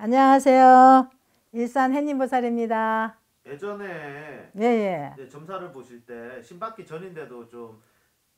안녕하세요. 일산 햇님보살입니다. 예전에 예, 예. 점사를 보실 때 신받기 전인데도 좀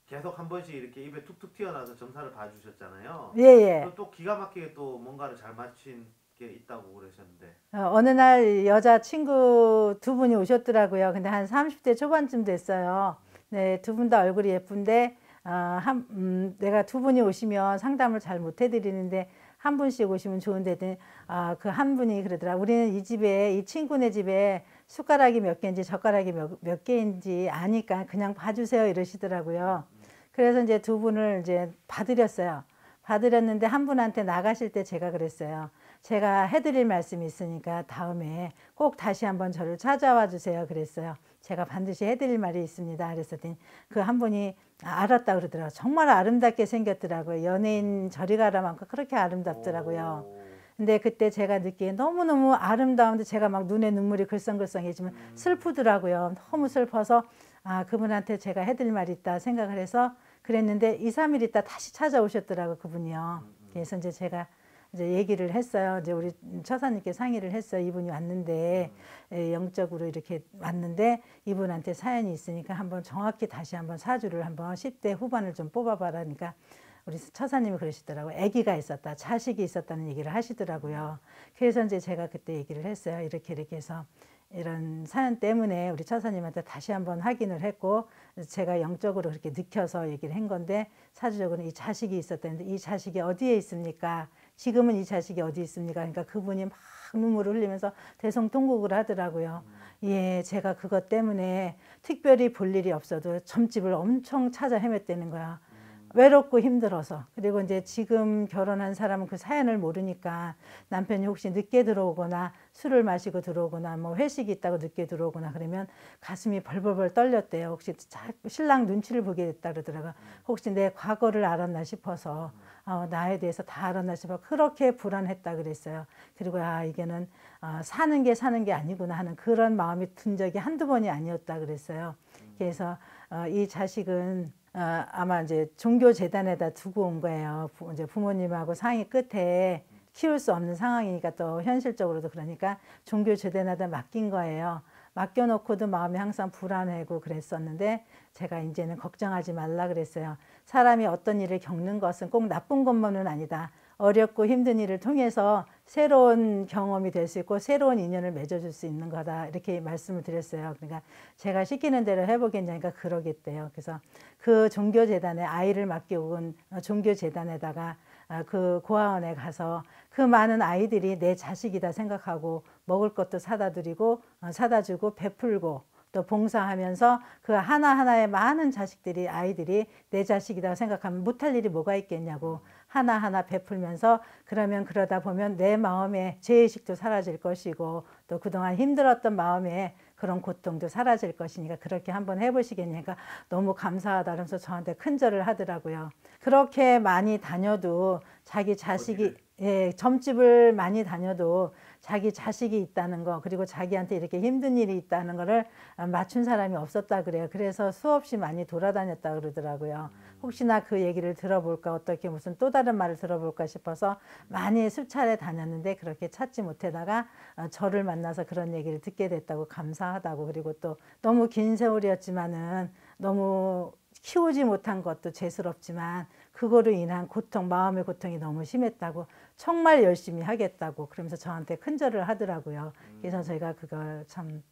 계속 한 번씩 이렇게 입에 툭툭 튀어나와서 점사를 봐주셨잖아요. 예, 예. 또, 또 기가 막히게 또 뭔가를 잘 맞춘 게 있다고 그러셨는데 어, 어느 날 여자 친구 두 분이 오셨더라고요. 근데 한 30대 초반쯤 됐어요. 네, 두 분 다 얼굴이 예쁜데, 어, 한, 음, 내가 두 분이 오시면 상담을 잘 못 해드리는데, 한 분씩 오시면 좋은데, 아, 그 한 분이 그러더라. 우리는 이 집에, 이 친구네 집에 숟가락이 몇 개인지 젓가락이 몇, 몇 개인지 아니까 그냥 봐주세요. 이러시더라고요. 그래서 이제 두 분을 이제 봐드렸어요. 봐드렸는데 한 분한테 나가실 때 제가 그랬어요. 제가 해드릴 말씀이 있으니까 다음에 꼭 다시 한번 저를 찾아와 주세요. 그랬어요. 제가 반드시 해드릴 말이 있습니다. 그랬더니 그 한 분이 아, 알았다 그러더라고요. 정말 아름답게 생겼더라고요. 연예인 저리 가라만큼 그렇게 아름답더라고요. 오. 근데 그때 제가 느끼기에 너무너무 아름다운데 제가 막 눈에 눈물이 글썽글썽해지면 음. 슬프더라고요. 너무 슬퍼서 아, 그분한테 제가 해드릴 말이 있다 생각을 해서 그랬는데 2, 3일 있다 다시 찾아오셨더라고요. 그분이요. 음, 음. 그래서 이제 제가 이제 얘기를 했어요. 이제 우리 처사님께 상의를 했어요. 이분이 왔는데 에, 영적으로 이렇게 왔는데 이분한테 사연이 있으니까 한번 정확히 다시 한번 사주를 한번 10대 후반을 좀 뽑아봐라니까 우리 처사님이 그러시더라고요. 아기가 있었다, 자식이 있었다는 얘기를 하시더라고요. 그래서 이제 제가 그때 얘기를 했어요. 이렇게 이렇게 해서 이런 사연 때문에 우리 처사님한테 다시 한번 확인을 했고 제가 영적으로 그렇게 느껴서 얘기를 한 건데 사주적으로는 이 자식이 있었다는데 이 자식이 어디에 있습니까? 지금은 이 자식이 어디 있습니까? 그러니까 그분이 막 눈물을 흘리면서 대성통곡을 하더라고요. 예, 제가 그것 때문에 특별히 볼 일이 없어도 점집을 엄청 찾아 헤맸다는 거야. 외롭고 힘들어서 그리고 이제 지금 결혼한 사람은 그 사연을 모르니까 남편이 혹시 늦게 들어오거나 술을 마시고 들어오거나 뭐 회식이 있다고 늦게 들어오거나 그러면 가슴이 벌벌벌 떨렸대요. 혹시 자- 신랑 눈치를 보게 됐다 그러더라고요. 혹시 내 과거를 알았나 싶어서 어, 나에 대해서 다 알았나 싶어 그렇게 불안했다 그랬어요. 그리고 아 이게는 어, 사는 게 사는 게 아니구나 하는 그런 마음이 든 적이 한두 번이 아니었다 그랬어요. 그래서 어, 이 자식은 어, 아마 이제 종교 재단에다 두고 온 거예요. 부, 이제 부모님하고 상의 끝에 키울 수 없는 상황이니까 또 현실적으로도 그러니까 종교 재단에다 맡긴 거예요. 맡겨놓고도 마음이 항상 불안하고 그랬었는데 제가 이제는 걱정하지 말라 그랬어요. 사람이 어떤 일을 겪는 것은 꼭 나쁜 것만은 아니다. 어렵고 힘든 일을 통해서 새로운 경험이 될 수 있고 새로운 인연을 맺어줄 수 있는 거다 이렇게 말씀을 드렸어요. 그러니까 제가 시키는 대로 해보겠냐니까 그러겠대요. 그래서 그 종교재단에 아이를 맡겨온 종교재단에다가 아, 그 고아원에 가서 그 많은 아이들이 내 자식이다 생각하고 먹을 것도 사다 드리고 어, 사다 주고 베풀고 또 봉사하면서 그 하나하나의 많은 자식들이 아이들이 내 자식이다 생각하면 못할 일이 뭐가 있겠냐고 하나하나 베풀면서 그러면 그러다 보면 내 마음에 죄의식도 사라질 것이고 또 그동안 힘들었던 마음에 그런 고통도 사라질 것이니까 그렇게 한번 해보시겠냐니까 너무 감사하다 그러면서 저한테 큰절을 하더라고요. 그렇게 많이 다녀도 자기 자식이 어디를? 예, 점집을 많이 다녀도 자기 자식이 있다는 거 그리고 자기한테 이렇게 힘든 일이 있다는 거를 맞춘 사람이 없었다 그래요. 그래서 수없이 많이 돌아다녔다 그러더라고요. 혹시나 그 얘기를 들어볼까 어떻게 무슨 또 다른 말을 들어볼까 싶어서 많이 수차례 다녔는데 그렇게 찾지 못하다가 어, 저를 만나서 그런 얘기를 듣게 됐다고 감사하다고 그리고 또 너무 긴 세월이었지만은 너무 키우지 못한 것도 죄스럽지만 그거로 인한 고통, 마음의 고통이 너무 심했다고 정말 열심히 하겠다고 그러면서 저한테 큰절을 하더라고요. 그래서 저희가 그걸 참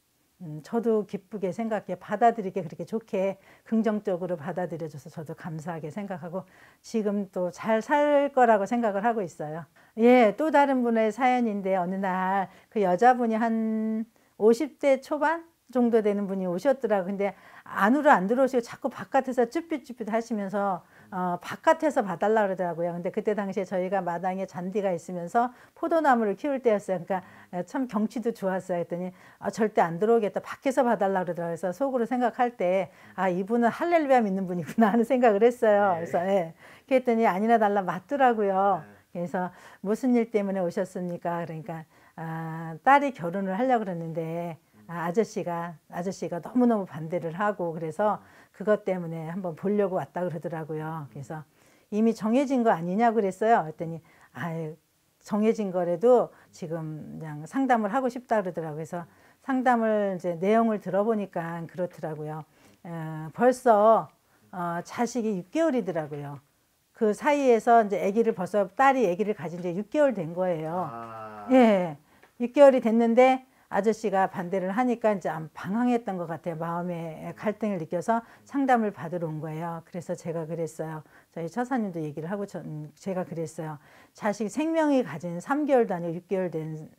음, 저도 기쁘게 생각해 받아들이게 그렇게 좋게 긍정적으로 받아들여줘서 저도 감사하게 생각하고 지금 또 잘 살 거라고 생각을 하고 있어요. 예, 또 다른 분의 사연인데 어느 날 그 여자분이 한 50대 초반 정도 되는 분이 오셨더라고. 근데 안으로 안 들어오시고 자꾸 바깥에서 쭈삣쭈삣 하시면서 어, 바깥에서 봐달라 그러더라고요. 근데 그때 당시에 저희가 마당에 잔디가 있으면서 포도나무를 키울 때였어요. 그러니까 참 경치도 좋았어요. 했더니 아, 절대 안 들어오겠다. 밖에서 봐달라 그러더라고요. 그래서 속으로 생각할 때 아, 이분은 할렐루야 믿는 분이구나 하는 생각을 했어요. 네. 그래서 예. 그랬더니 아니나 달라 맞더라고요. 네. 그래서 무슨 일 때문에 오셨습니까? 그러니까 아, 딸이 결혼을 하려고 그랬는데 아, 아저씨가 아저씨가 너무너무 반대를 하고 그래서 그것 때문에 한번 보려고 왔다 그러더라고요. 그래서 이미 정해진 거 아니냐고 그랬어요. 그랬더니 아 정해진 거라도 지금 그냥 상담을 하고 싶다 그러더라고요. 그래서 상담을 이제 내용을 들어보니까 그렇더라고요. 어, 벌써 어, 자식이 6개월이더라고요. 그 사이에서 이제 아기를 벌써 딸이 아기를 가진 지 6개월 된 거예요. 아, 예. 6개월이 됐는데 아저씨가 반대를 하니까 이제 안- 방황했던 것 같아요. 마음에 갈등을 느껴서 상담을 받으러 온 거예요. 그래서 제가 그랬어요. 저희 처사님도 얘기를 하고 전, 제가 그랬어요. 자식 생명이 가진 3개월도 아니고 6개월 된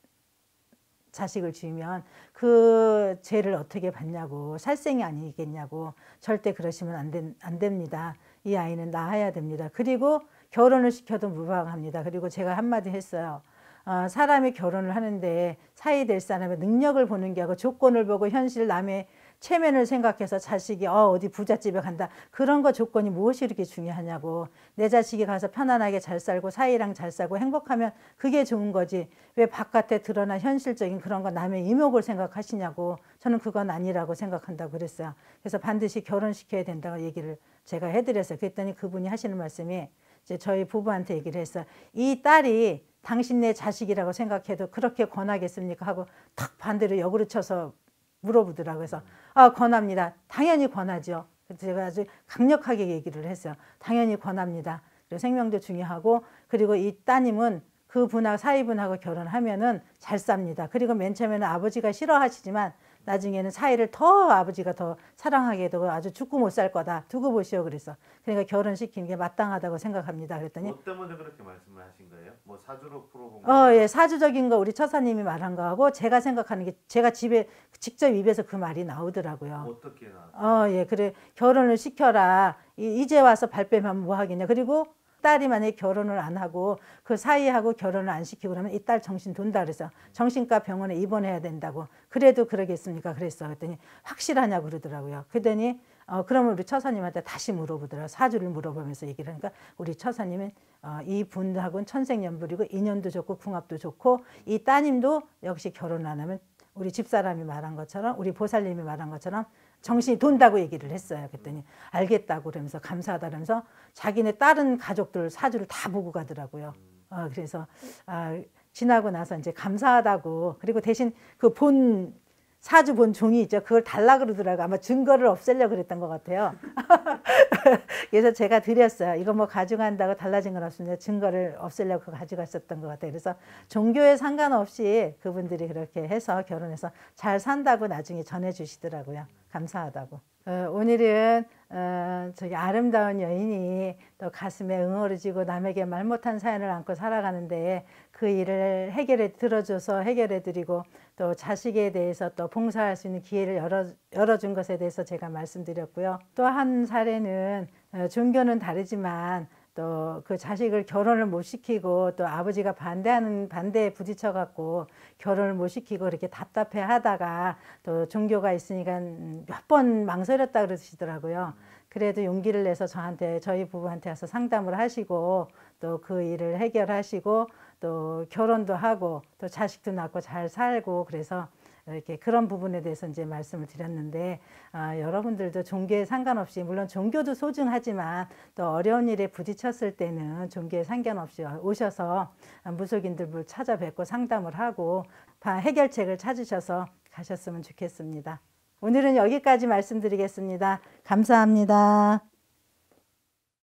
자식을 주면 그 죄를 어떻게 받냐고 살생이 아니겠냐고 절대 그러시면 안, 된, 안 됩니다. 이 아이는 낳아야 됩니다. 그리고 결혼을 시켜도 무방합니다. 그리고 제가 한마디 했어요. 어, 사람이 결혼을 하는데 사이 될 사람의 능력을 보는 게 아니고 조건을 보고 현실 남의 체면을 생각해서 자식이 어, 어디 부잣집에 간다. 그런 거 조건이 무엇이 이렇게 중요하냐고. 내 자식이 가서 편안하게 잘 살고 사이랑 잘 살고 행복하면 그게 좋은 거지. 왜 바깥에 드러난 현실적인 그런 거 남의 이목을 생각하시냐고. 저는 그건 아니라고 생각한다고 그랬어요. 그래서 반드시 결혼시켜야 된다고 얘기를 제가 해드렸어요. 그랬더니 그분이 하시는 말씀이 이제 저희 부부한테 얘기를 했어요. 이 딸이 당신네 자식이라고 생각해도 그렇게 권하겠습니까 하고 탁 반대로 역으로 쳐서 물어보더라고요. 그래서 아 권합니다. 당연히 권하죠. 그래서 제가 아주 강력하게 얘기를 했어요. 당연히 권합니다. 그리고 생명도 중요하고 그리고 이 따님은 그 분하고 사위분하고 결혼하면은 잘 삽니다. 그리고 맨 처음에는 아버지가 싫어하시지만 나중에는 사위를 더 아버지가 더 사랑하게 되고 아주 죽고 못 살 거다. 두고 보시오 그래서 그러니까 결혼시키는 게 마땅하다고 생각합니다. 그랬더니 뭐 때문에 그렇게 말씀을 하신 거예요? 뭐 사주로 풀어본 어, 거예요? 예, 사주적인 거 우리 처사님이 말한 거하고 제가 생각하는 게 제가 집에 직접 입에서 그 말이 나오더라고요. 어떻게 나? 어, 예, 그래 결혼을 시켜라. 이, 이제 와서 발뺌하면 뭐 하겠냐. 그리고 딸이 만약에 결혼을 안 하고 그 사이하고 결혼을 안 시키고 그러면 이 딸 정신 돈다 그래서 정신과 병원에 입원해야 된다고. 그래도 그러겠습니까? 그랬어. 그랬더니 확실하냐고 그러더라고요. 그랬더니 어, 그러면 우리 처사님한테 다시 물어보더라고요. 사주를 물어보면서 얘기를 하니까 우리 처사님은 어, 이 분하고는 천생연분이고 인연도 좋고 궁합도 좋고 이 따님도 역시 결혼 안 하면 우리 집사람이 말한 것처럼 우리 보살님이 말한 것처럼 정신이 돈다고 얘기를 했어요. 그랬더니 알겠다고 그러면서 감사하다 그러면서 자기네 다른 가족들 사주를 다 보고 가더라고요. 어, 그래서 아, 지나고 나서 이제 감사하다고 그리고 대신 그 본 사주 본 종이 있죠. 그걸 달라 그러더라고요. 아마 증거를 없애려고 그랬던 것 같아요. 그래서 제가 드렸어요. 이거 뭐 가져간다고 달라진 건 없습니다. 증거를 없애려고 가져갔었던 것 같아요. 그래서 종교에 상관없이 그분들이 그렇게 해서 결혼해서 잘 산다고 나중에 전해주시더라고요. 감사하다고. 어, 오늘은 어, 저기 아름다운 여인이 또 가슴에 응어리지고 남에게 말 못한 사연을 안고 살아가는데 그 일을 해결해 들어줘서 해결해 드리고 또 자식에 대해서 또 봉사할 수 있는 기회를 열어, 열어준 것에 대해서 제가 말씀드렸고요. 또 한 사례는 어, 종교는 다르지만 또 그 자식을 결혼을 못 시키고 또 아버지가 반대하는 반대에 부딪혀 갖고 결혼을 못 시키고 이렇게 답답해 하다가 또 종교가 있으니까 몇 번 망설였다 그러시더라고요. 그래도 용기를 내서 저한테 저희 부부한테 와서 상담을 하시고 또 그 일을 해결하시고 또 결혼도 하고 또 자식도 낳고 잘 살고 그래서 이렇게 그런 부분에 대해서 이제 말씀을 드렸는데 아, 여러분들도 종교에 상관없이 물론 종교도 소중하지만 또 어려운 일에 부딪혔을 때는 종교에 상관없이 오셔서 무속인들 찾아뵙고 상담을 하고 다 해결책을 찾으셔서 가셨으면 좋겠습니다. 오늘은 여기까지 말씀드리겠습니다. 감사합니다.